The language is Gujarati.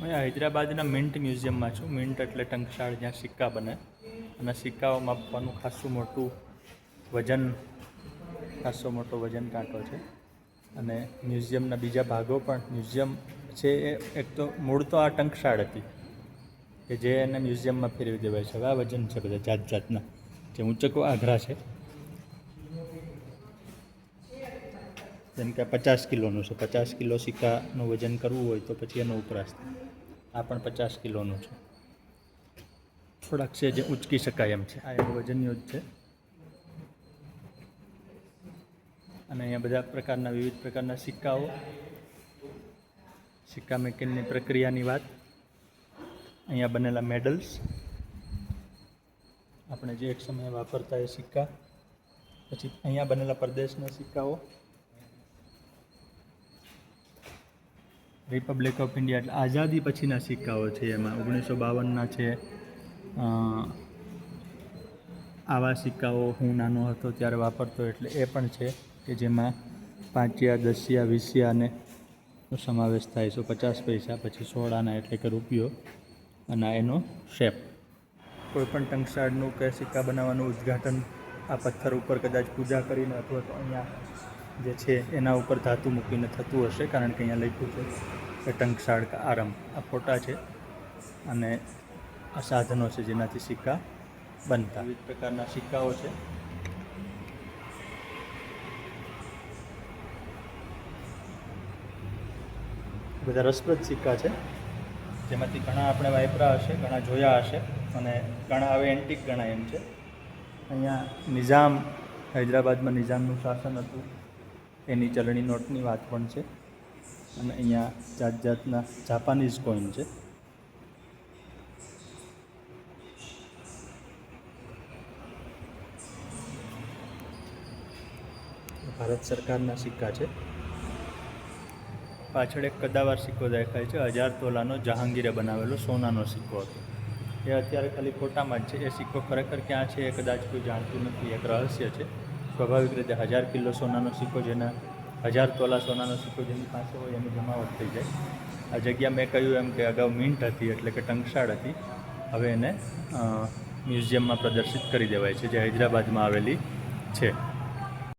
હું હૈદરાબાદના મિન્ટ મ્યુઝિયમમાં છું. મિન્ટ એટલે ટંકશાળ, જ્યાં સિક્કા બને. અને સિક્કાઓ માપવાનું ખાસું મોટું વજન, ખાસો મોટો વજન કાંટો છે. અને મ્યુઝિયમના બીજા ભાગો પણ, મ્યુઝિયમ છે એ, એક તો મૂળ તો આ ટંકશાળ હતી, કે જે એને મ્યુઝિયમમાં ફેરવી દેવાય છે. હવે આ વજન છે બધા જાત જાતના. જે ઊંચકો આઘરા છે. જેમ કે પચાસ કિલોનું છે. પચાસ કિલો સિક્કાનું વજન કરવું હોય તો પછી એનો ઉપરાશ થાય. આ પણ પચાસ કિલોનું છે. થોડાક છે જે ઉચકી શકાય એમ છે. આ એનું વજનનું જ છે. અને અહીંયા બધા પ્રકારના વિવિધ પ્રકારના સિક્કાઓ. સિક્કા મેકિંગની પ્રક્રિયાની વાત. અહીંયા બનેલા મેડલ્સ. આપણે જે એક સમયે વાપરતા એ સિક્કા. પછી અહીંયા બનેલા પ્રદેશના સિક્કાઓ. રિપબ્લિક ઓફ ઇન્ડિયા એટલે આઝાદી પછીના સિક્કાઓ છે એમાં. ઓગણીસો બાવનના છે. આવા સિક્કાઓ હું નાનો હતો ત્યારે વાપરતો, એટલે એ પણ છે કે જેમાં પાંચિયા, દસિયા, વીસિયા અને સમાવેશ થાય. છે પચાસ પૈસા, પછી સોળાના એટલે કે રૂપિયો અને એનો શેપ. કોઈપણ ટંકશાળનું કે સિક્કા બનાવવાનું ઉદ્ઘાટન આ પથ્થર ઉપર કદાચ પૂજા કરીને અથવા તો અહીંયા જે છે, એના ઉપર ધાતુ મૂકીને થતું હશે, કારણ કે અહીંયા લખ્યું છે ટંકશાળ કા આરંભ. આ ફોટા છે અને આ સાધનો છે જેનાથી સિક્કા બનતા. વિવિધ પ્રકારના સિક્કાઓ છે. બધા રસપ્રદ સિક્કા છે. જેમાંથી ઘણા આપણે વાપરા હશે, ઘણા જોયા હશે અને ઘણા હવે એન્ટિક ગણાય એમ છે. અહીંયા નિઝામ, હૈદરાબાદમાં નિઝામનું શાસન હતું. એની ચલણી નોટની વાત પણ છે. અને અહીંયા જાત જાતના જાપાનીઝ કોઈન છે. ભારત સરકારના સિક્કા છે. પાછળ એક કદાવાર સિક્કો દેખાય છે. હજાર તોલાનો જહાંગીરે બનાવેલો સોનાનો સિક્કો હતો. એ અત્યારે ખાલી ફોટામાં જ છે. એ સિક્કો ખરેખર ક્યાં છે એ કદાચ કોઈ જાણતું નથી. એક રહસ્ય છે. સ્વાભાવિક રીતે હજાર કિલો સોનાનો સિક્કો જેના હજાર તોલા સોનાનો સિક્કો જેની પાસે હોય એની જમાવટ થઈ જાય. આ જગ્યા મેં કહ્યું એમ કે અગાઉ મિન્ટ હતી એટલે કે ટંકશાળ હતી. હવે એને મ્યુઝિયમમાં પ્રદર્શિત કરી દેવાય છે, જે હૈદરાબાદમાં આવેલી છે.